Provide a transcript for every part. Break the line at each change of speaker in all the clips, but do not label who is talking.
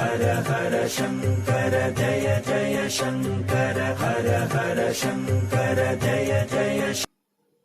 ஹர ஹர சங்கர ஜய ஜய சங்கர ஹர ஹர சங்கர ஜய ஜய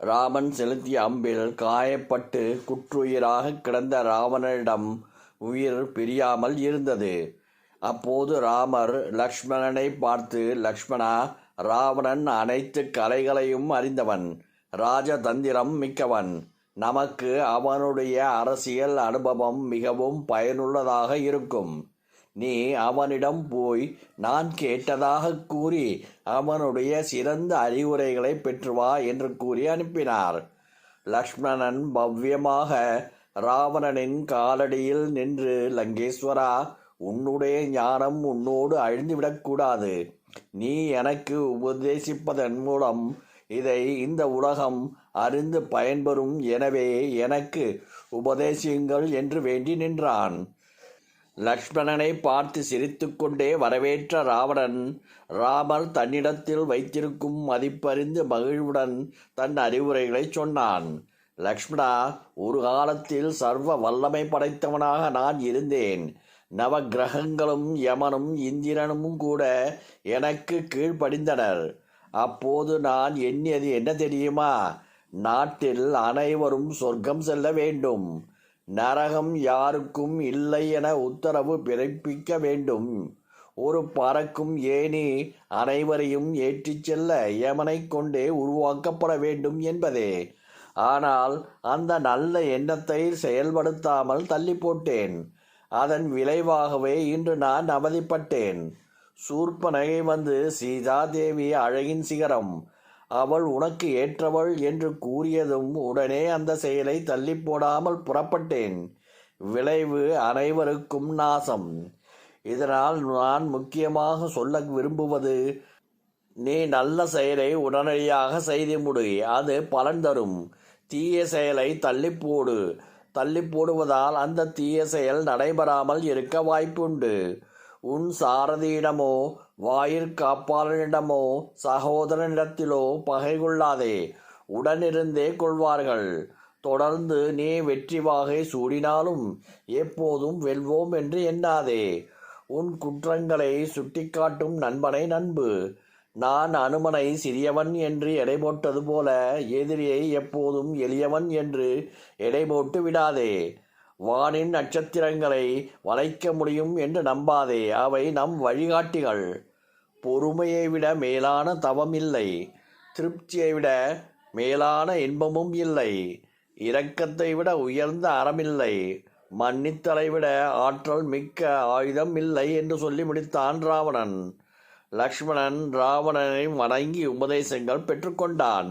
ராமன் செலுத்திய அம்பில் காயப்பட்டு குற்றுயிராக கிடந்த ராவணனிடம் உயிர் பிரியாமல் இருந்தது. அப்போது ராமர் லக்ஷ்மணனை பார்த்து லக்ஷ்மணா ராவணன் அனைத்து கலைகளையும் அறிந்தவன் ராஜதந்திரம் மிக்கவன். நமக்கு அவனுடைய அரசியல் அனுபவம் மிகவும் பயனுள்ளதாக இருக்கும். நீ அவனிடம் போய் நான் கேட்டதாக கூறி அவனுடைய சிறந்த அறிவுரைகளை பெற்று வா என்று கூறி அனுப்பினார். லக்ஷ்மணன் பவ்யமாக ராவணனின் காலடியில் நின்று லங்கேஸ்வரா உன்னுடைய ஞானம் உன்னோடு அழிந்துவிடக்கூடாது நீ எனக்கு உபதேசிப்பதன் மூலம் இதை இந்த உலகம் அறிந்து பயன்பெறும். எனவே எனக்கு உபதேசியுங்கள் என்று வேண்டி நின்றான். லக்ஷ்மணனை பார்த்து சிரித்துக்கொண்டே வரவேற்ற ராவணன் ராமர் தன்னிடத்தில் வைத்திருக்கும் மதிப்பறிந்து மகிழ்வுடன் தன் அறிவுரைகளை சொன்னான். லக்ஷ்மணா ஒரு காலத்தில் சர்வ வல்லமை படைத்தவனாக நான் இருந்தேன். நவ கிரகங்களும் யமனும் இந்திரனும் கூட எனக்கு கீழ்ப்படிந்தனர். அப்போது நான் எண்ணியது என்ன தெரியுமா? நாட்டில் அனைவரும் சொர்க்கம் செல்ல வேண்டும். நரகம் யாருக்கும் இல்லை என உத்தரவு பிறப்பிக்க வேண்டும். ஒரு பறக்கும் ஏணி அனைவரையும் ஏற்றிச் செல்ல யமனை கொண்டே உருவாக்கப்பட வேண்டும் என்பதே. ஆனால் அந்த நல்ல எண்ணத்தை செயல்படுத்தாமல் தள்ளி போட்டேன். அதன் விளைவாகவே இன்று நான் அவதிப்பட்டேன். சூர்ப்பனகை வந்து சீதா தேவி அழகின் சிகரம் அவள் உனக்கு ஏற்றவள் என்று கூறியதும் உடனே அந்த செயலை தள்ளி போடாமல் புறப்பட்டேன். விளைவு அனைவருக்கும் நாசம். இதனால் நான் முக்கியமாக சொல்ல விரும்புவது நீ நல்ல செயலை உடனடியாக செய்து முடி அது பலன் தரும். தீய செயலை தள்ளி போடு. தள்ளி போடுவதால் அந்த தீய செயல் நடைபெறாமல் இருக்க வாய்ப்புண்டு. உன் சாரதியிடமோ வாயிற்காப்பாளனிடமோ சகோதரனிடத்திலோ பகை கொள்ளாதே உடனிருந்தே கொள்வார்கள். தொடர்ந்து நீ வெற்றி வாகை சூடினாலும் எப்போதும் வெல்வோம் என்று எண்ணாதே. உன் குற்றங்களை சுட்டிக்காட்டும் நண்பனை நண்பு. நான் அனுமனை சிறியவன் என்று எடை போட்டது போல எதிரியை எப்போதும் எளியவன் என்று எடை போட்டு விடாதே. வானின் நட்சத்திரங்களை வளைக்க முடியும் என்று நம்பாதே அவை நம் வழிகாட்டிகள். பொறுமையை விட மேலான தவம் இல்லை. திருப்தியை விட மேலான இன்பமும் இல்லை. இரக்கத்தை விட உயர்ந்த அறமில்லை மன்னித்தலை விட ஆற்றல் மிக்க ஆயுதம் இல்லை என்று சொல்லி முடித்தான் ராவணன். லக்ஷ்மணன் ராவணனை வணங்கி உபதேசங்கள் பெற்றுக்கொண்டான்.